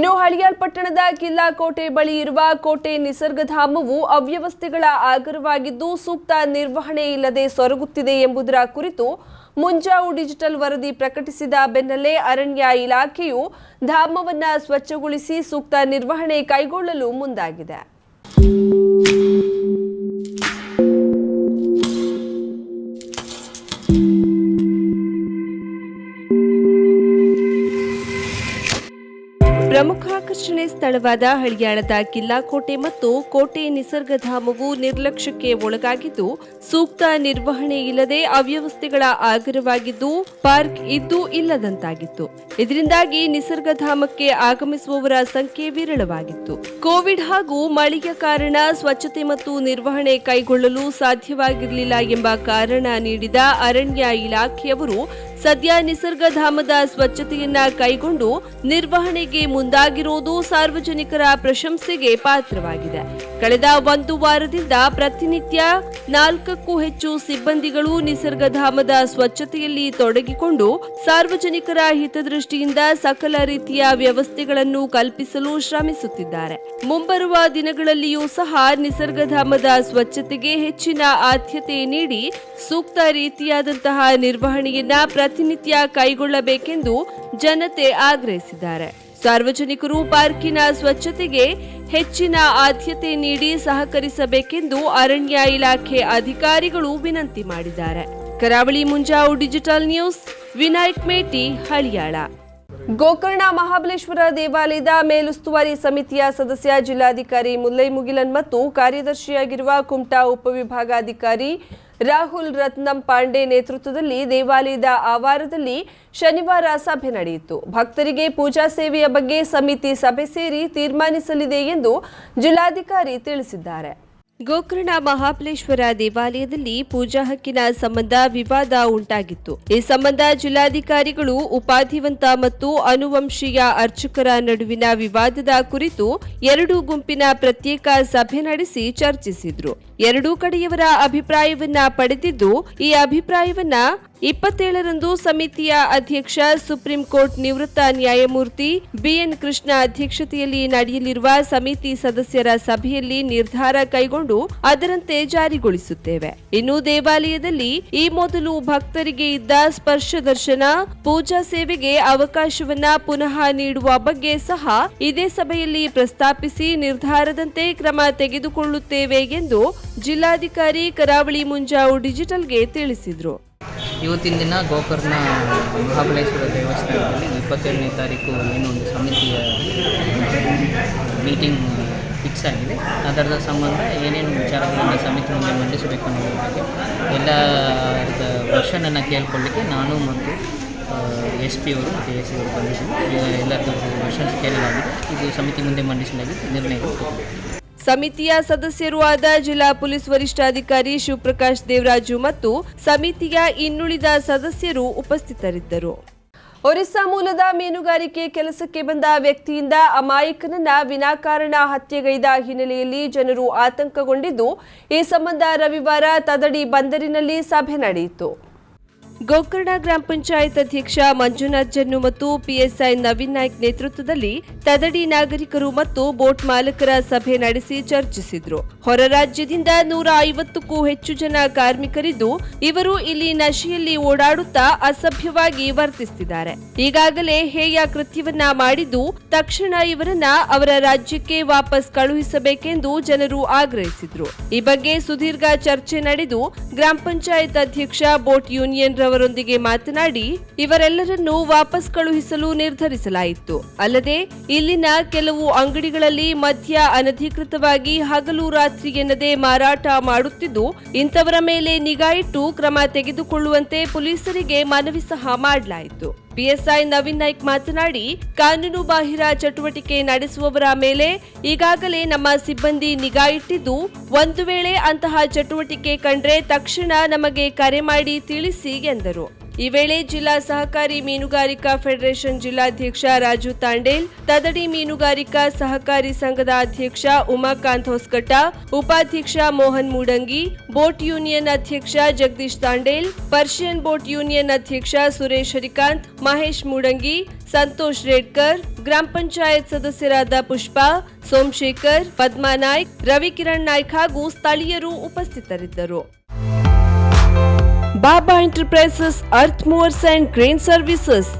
ಇನ್ನು ಹಳಿಯಾಳ್ ಪಟ್ಟಣದ ಕಿಲ್ಲಾ ಕೋಟೆ ಬಳಿ ಇರುವ ಕೋಟೆ ನಿಸರ್ಗಧಾಮವು ಅವ್ಯವಸ್ಥೆಗಳ ಆಗರವಾಗಿದ್ದು ಸೂಕ್ತ ನಿರ್ವಹಣೆ ಇಲ್ಲದೆ ಸೊರಗುತ್ತಿದೆ ಎಂಬುದರ ಕುರಿತು ಮುಂಜಾವು ಡಿಜಿಟಲ್ ವರದಿ ಪ್ರಕಟಿಸಿದ ಬೆನ್ನಲ್ಲೇ ಅರಣ್ಯ ಇಲಾಖೆಯು ಧಾಮವನ್ನು ಸ್ವಚ್ಛಗೊಳಿಸಿ ಸೂಕ್ತ ನಿರ್ವಹಣೆ ಕೈಗೊಳ್ಳಲು ಮುಂದಾಗಿದೆ. ప్రముఖ ಆಕರ್ಷಣೆ ಸ್ಥಳವಾದ ಹಳಿಯಾಳದ ಕಿಲ್ಲಾಕೋಟೆ ಮತ್ತು ಕೋಟೆ ನಿಸರ್ಗಧಾಮವು ನಿರ್ಲಕ್ಷ್ಯಕ್ಕೆ ಒಳಗಾಗಿದ್ದು, ಸೂಕ್ತ ನಿರ್ವಹಣೆ ಇಲ್ಲದೆ ಅವ್ಯವಸ್ಥೆಗಳ ಆಗರವಾಗಿದ್ದು, ಪಾರ್ಕ್ ಇದ್ದು ಇಲ್ಲದಂತಾಗಿತ್ತು. ಇದರಿಂದಾಗಿ ನಿಸರ್ಗಧಾಮಕ್ಕೆ ಆಗಮಿಸುವವರ ಸಂಖ್ಯೆ ವಿರಳವಾಗಿತ್ತು. ಕೋವಿಡ್ ಹಾಗೂ ಮಳೆಯ ಕಾರಣ ಸ್ವಚ್ಛತೆ ಮತ್ತು ನಿರ್ವಹಣೆ ಕೈಗೊಳ್ಳಲು ಸಾಧ್ಯವಾಗಿರಲಿಲ್ಲ ಎಂಬ ಕಾರಣ ನೀಡಿದ ಅರಣ್ಯ ಇಲಾಖೆಯವರು ಸದ್ಯ ನಿಸರ್ಗಧಾಮದ ಸ್ವಚ್ಛತೆಯನ್ನ ಕೈಗೊಂಡು ನಿರ್ವಹಣೆಗೆ ಮುಂದಾಗಿರುವುದು ಸಾರ್ವಜನಿಕರ ಪ್ರಶಂಸೆಗೆ ಪಾತ್ರವಾಗಿದೆ. ಕಳೆದ ಒಂದು ವಾರದಿಂದ ಪ್ರತಿನಿತ್ಯ ನಾಲ್ಕಕ್ಕೂ ಹೆಚ್ಚು ಸಿಬ್ಬಂದಿಗಳು ನಿಸರ್ಗಧಾಮದ ಸ್ವಚ್ಛತೆಯಲ್ಲಿ ತೊಡಗಿಕೊಂಡು ಸಾರ್ವಜನಿಕರ ಹಿತದೃಷ್ಟಿಯಿಂದ ಸಕಲ ರೀತಿಯ ವ್ಯವಸ್ಥೆಗಳನ್ನು ಕಲ್ಪಿಸಲು ಶ್ರಮಿಸುತ್ತಿದ್ದಾರೆ. ಮುಂಬರುವ ದಿನಗಳಲ್ಲಿಯೂ ಸಹ ನಿಸರ್ಗಧಾಮದ ಸ್ವಚ್ಛತೆಗೆ ಹೆಚ್ಚಿನ ಆದ್ಯತೆ ನೀಡಿ ಸೂಕ್ತ ರೀತಿಯಾದಂತಹ ನಿರ್ವಹಣೆಯನ್ನ ಪ್ರತಿನಿತ್ಯ ಕೈಗೊಳ್ಳಬೇಕೆಂದು ಜನತೆ ಆಗ್ರಹಿಸಿದ್ದಾರೆ. ಸಾರ್ವಜನಿಕರು ಪಾರ್ಕಿನ ಸ್ವಚ್ಛತೆಗೆ ಹೆಚ್ಚಿನ ಆದ್ಯತೆ ನೀಡಿ ಸಹಕರಿಸಬೇಕೆಂದು ಅರಣ್ಯ ಇಲಾಖೆ ಅಧಿಕಾರಿಗಳು ವಿನಂತಿ ಮಾಡಿದ್ದಾರೆ. Karavali Munjavu digital news, Vinayak Meti, Haliyal. Gokarna Mahabaleshwara ದೇವಾಲಯದ ಮೇಲುಸ್ತುವಾರಿ ಸಮಿತಿಯ ಸದಸ್ಯ ಜಿಲ್ಲಾಧಿಕಾರಿ ಮುಲ್ಲೈ ಮುಗಿಲನ್ ಮತ್ತು ಕಾರ್ಯದರ್ಶಿಯಾಗಿರುವ ಕುಮಟಾ ಉಪವಿಭಾಗಾಧಿಕಾರಿ ರಾಹುಲ್ ರತ್ನಂ ಪಾಂಡೆ ನೇತೃತ್ವದಲ್ಲಿ ದೇವಾಲಯದ ಆವಾರದಲ್ಲಿ ಶನಿವಾರ ಸಭೆ ನಡೆಯಿತು. ಭಕ್ತರಿಗೆ ಪೂಜಾ ಸೇವೆಯ ಬಗ್ಗೆ ಸಮಿತಿ ಸಭೆ ಸೇರಿ ತೀರ್ಮಾನಿಸಲಿದೆ ಎಂದು ಜಿಲ್ಲಾಧಿಕಾರಿ ತಿಳಿಸಿದ್ದಾರೆ. ಗೋಕರ್ಣ ಮಹಾಬಲೇಶ್ವರ ದೇವಾಲಯದಲ್ಲಿ ಪೂಜಾ ಹಕ್ಕಿನ ಸಂಬಂಧ ವಿವಾದ ಉಂಟಾಗಿತ್ತು. ಈ ಸಂಬಂಧ ಜಿಲ್ಲಾಧಿಕಾರಿಗಳು, ಉಪಾಧಿವಂತ ಮತ್ತು ಅನುವಂಶೀಯ ಅರ್ಚಕರ ನಡುವಿನ ವಿವಾದದ ಕುರಿತು ಎರಡು ಗುಂಪಿನ ಪ್ರತ್ಯೇಕ ಸಭೆ ನಡೆಸಿ ಚರ್ಚಿಸಿದ್ರು. ಎರಡೂ ಕಡೆಯವರ ಅಭಿಪ್ರಾಯವನ್ನ ಪಡೆದಿದ್ದು, ಈ ಅಭಿಪ್ರಾಯವನ್ನ ಇಪ್ಪತ್ತೇಳರಂದು ಸಮಿತಿಯ ಅಧ್ಯಕ್ಷ, ಸುಪ್ರೀಂ ಕೋರ್ಟ್ ನಿವೃತ್ತ ನ್ಯಾಯಮೂರ್ತಿ ಬಿಎನ್ ಕೃಷ್ಣ ಅಧ್ಯಕ್ಷತೆಯಲ್ಲಿ ನಡೆಯಲಿರುವ ಸಮಿತಿ ಸದಸ್ಯರ ಸಭೆಯಲ್ಲಿ ನಿರ್ಧಾರ ಕೈಗೊಂಡು ಅದರಂತೆ ಜಾರಿಗೊಳಿಸುತ್ತೇವೆ. ಇನ್ನು ದೇವಾಲಯದಲ್ಲಿ ಈ ಮೊದಲು ಭಕ್ತರಿಗೆ ಇದ್ದ ಸ್ಪರ್ಶ ದರ್ಶನ, ಪೂಜಾ ಸೇವೆಗೆ ಅವಕಾಶವನ್ನ ಪುನಃ ನೀಡುವ ಬಗ್ಗೆ ಸಹ ಇದೇ ಸಭೆಯಲ್ಲಿ ಪ್ರಸ್ತಾಪಿಸಿ ನಿರ್ಧಾರದಂತೆ ಕ್ರಮ ತೆಗೆದುಕೊಳ್ಳುತ್ತೇವೆ ಎಂದು ಜಿಲ್ಲಾಧಿಕಾರಿ ಕರಾವಳಿ ಮುಂಜಾವು ಡಿಜಿಟಲ್ಗೆ ತಿಳಿಸಿದರು. ಇವತ್ತಿನ ದಿನ ಗೋಕರ್ಣ ಮಹಾಬಲೇಶ್ವರ ದೇವಸ್ಥಾನದಲ್ಲಿ ಇಪ್ಪತ್ತೇಳನೇ ತಾರೀಕು ಒಂದು ಸಮಿತಿಯ ಮೀಟಿಂಗ್ ಫಿಕ್ಸ್ ಆಗಿದೆ. ಅದರ ಸಂಬಂಧ ಏನೇನು ವಿಚಾರಗಳನ್ನು ಸಮಿತಿ ಮುಂದೆ ಮಂಡಿಸಬೇಕು ಅನ್ನೋದ್ರ ಬಗ್ಗೆ ಎಲ್ಲ ವರ್ಷನನ್ನು ಕೇಳ್ಕೊಳ್ಳಿಕ್ಕೆ ನಾನು ಮತ್ತು ಎಸ್ ಪಿ ಅವರು ಮತ್ತು ಎ ಸಿ ಅವರು ಬಂದಿದ್ದೀವಿ. ಎಲ್ಲರದ್ದು ವರ್ಷನ್ಸ್ ಕೇಳಲಾಗಿದೆ. ಇದು ಸಮಿತಿ ಮುಂದೆ ಮಂಡಿಸಲಾಗಿದೆ ನಿರ್ಣಯ. ಸಮಿತಿಯ ಸದಸ್ಯರೂ ಆದ ಜಿಲ್ಲಾ ಪೊಲೀಸ್ ವರಿಷ್ಠಾಧಿಕಾರಿ ಶಿವಪ್ರಕಾಶ್ ದೇವರಾಜು ಮತ್ತು ಸಮಿತಿಯ ಇನ್ನುಳಿದ ಸದಸ್ಯರು ಉಪಸ್ಥಿತರಿದ್ದರು. ಒರಿಸ್ಸಾ ಮೂಲದ ಮೀನುಗಾರಿಕೆ ಕೆಲಸಕ್ಕೆ ಬಂದ ವ್ಯಕ್ತಿಯಿಂದ ಅಮಾಯಕನನ್ನ ವಿನಾಕಾರಣ ಹತ್ಯೆಗೈದ ಹಿನ್ನೆಲೆಯಲ್ಲಿ ಜನರು ಆತಂಕಗೊಂಡಿದ್ದು, ಈ ಸಂಬಂಧ ರವಿವಾರ ತದಡಿ ಬಂದರಿನಲ್ಲಿ ಸಭೆ ನಡೆಯಿತು. ಗೋಕರ್ಣ ಗ್ರಾಮ ಪಂಚಾಯತ್ ಅಧ್ಯಕ್ಷ ಮಂಜುನಾಥ್ ಜನ್ನು ಮತ್ತು ಪಿಎಸ್ಐ ನವೀನ್ ನಾಯ್ಕ್ ನೇತೃತ್ವದಲ್ಲಿ ತದಡಿ ನಾಗರಿಕರು ಮತ್ತು ಬೋಟ್ ಮಾಲಕರ ಸಭೆ ನಡೆಸಿ ಚರ್ಚಿಸಿದ್ರು. ಹೊರ ರಾಜ್ಯದಿಂದ ನೂರ ಐವತ್ತಕ್ಕೂ ಹೆಚ್ಚು ಜನ ಕಾರ್ಮಿಕರಿದ್ದು, ಇವರು ಇಲ್ಲಿ ನಶೆಯಲ್ಲಿ ಓಡಾಡುತ್ತಾ ಅಸಭ್ಯವಾಗಿ ವರ್ತಿಸುತ್ತಿದ್ದಾರೆ ಈಗಾಗಲೇ ಹೇಯ ಕೃತ್ಯವನ್ನ ಮಾಡಿದ್ದು, ತಕ್ಷಣ ಇವರನ್ನ ಅವರ ರಾಜ್ಯಕ್ಕೆ ವಾಪಸ್ ಕಳುಹಿಸಬೇಕೆಂದು ಜನರು ಆಗ್ರಹಿಸಿದ್ರು. ಈ ಬಗ್ಗೆ ಸುದೀರ್ಘ ಚರ್ಚೆ ನಡೆದು, ಗ್ರಾಮ ಪಂಚಾಯತ್ ಅಧ್ಯಕ್ಷ ಬೋಟ್ ಯೂನಿಯನ್ ರವರೊಂದಿಗೆ ಮಾತನಾಡಿ ಇವರೆಲ್ಲರನ್ನು ವಾಪಸ್ ಕಳುಹಿಸಲು ನಿರ್ಧರಿಸಲಾಯಿತು. ಅಲ್ಲದೆ ಇಲ್ಲಿನ ಕೆಲವು ಅಂಗಡಿಗಳಲ್ಲಿ ಮದ್ಯ ಅನಧಿಕೃತವಾಗಿ ಹಗಲು ರಾತ್ರಿ ಎನ್ನದೆ ಮಾರಾಟ ಮಾಡುತ್ತಿದ್ದು, ಇಂಥವರ ಮೇಲೆ ನಿಗಾ ಇಟ್ಟು ಕ್ರಮ ತೆಗೆದುಕೊಳ್ಳುವಂತೆ ಪೊಲೀಸರಿಗೆ ಮನವಿ ಸಹ ಮಾಡಲಾಯಿತು. ಪಿಎಸ್ಐ ನವೀನ್ ನಾಯ್ಕ್ ಮಾತನಾಡಿ, ಕಾನೂನು ಬಾಹಿರ ಚಟುವಟಿಕೆ ನಡೆಸುವವರ ಮೇಲೆ ಈಗಾಗಲೇ ನಮ್ಮ ಸಿಬ್ಬಂದಿ ನಿಗಾ ಇಟ್ಟಿದ್ದು, ಒಂದು ವೇಳೆ ಅಂತಹ ಚಟುವಟಿಕೆ ಕಂಡ್ರೆ ತಕ್ಷಣ ನಮಗೆ ಕರೆ ಮಾಡಿ ತಿಳಿಸಿ ಎಂದರು. ಈ ವೇಳೆ ಜಿಲ್ಲಾ ಸಹಕಾರಿ ಮೀನುಗಾರಿಕಾ ಫೆಡರೇಷನ್ ಜಿಲ್ಲಾಧ್ಯಕ್ಷ ರಾಜು ತಾಂಡೇಲ್, ತದಡಿ ಮೀನುಗಾರಿಕಾ ಸಹಕಾರಿ ಸಂಘದ ಅಧ್ಯಕ್ಷ ಉಮಾಕಾಂತ್ ಹೊಸಕಟ್ಟ, ಉಪಾಧ್ಯಕ್ಷ ಮೋಹನ್ ಮೂಡಂಗಿ, ಬೋಟ್ ಯೂನಿಯನ್ ಅಧ್ಯಕ್ಷ Jagadish Tandel, purse seine boat union ಅಧ್ಯಕ್ಷ ಸುರೇಶ್ ಹರಿಕಾಂತ್, ಮಹೇಶ್ ಮೂಡಂಗಿ, ಸಂತೋಷ್ ರೇಡ್ಕರ್, ಗ್ರಾಮ ಪಂಚಾಯತ್ ಸದಸ್ಯರಾದ ಪುಷ್ಪಾ, ಸೋಮಶೇಖರ್, ಪದ್ಮಾ ನಾಯ್ಕ್, ರವಿಕಿರಣ್ ನಾಯ್ಕ್ ಹಾಗೂ ಸ್ಥಳೀಯರು ಉಪಸ್ಥಿತರಿದ್ದರು. Baba Enterprises Earth Movers and Crane Services.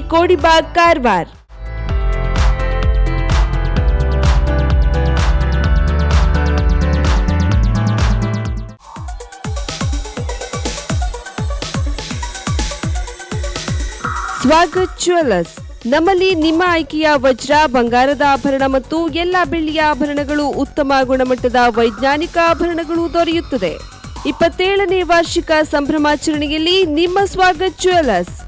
Kodibag Karwar. Swagath jewellers. ನಮ್ಮಲ್ಲಿ ನಿಮ್ಮ ಆಯ್ಕೆಯ ವಜ್ರ, ಬಂಗಾರದ ಆಭರಣ ಮತ್ತು ಎಲ್ಲ ಬೆಳ್ಳಿಯ ಆಭರಣಗಳು ಉತ್ತಮ ಗುಣಮಟ್ಟದ ವೈಜ್ಞಾನಿಕ ಆಭರಣಗಳು ದೊರೆಯುತ್ತದೆ. ಇಪ್ಪತ್ತೇಳನೇ ವಾರ್ಷಿಕ ಸಂಭ್ರಮಾಚರಣೆಯಲ್ಲಿ ನಿಮ್ಮ ಸ್ವಾಗತ್ ಜ್ಯುವೆಲ್ಲರ್ಸ್.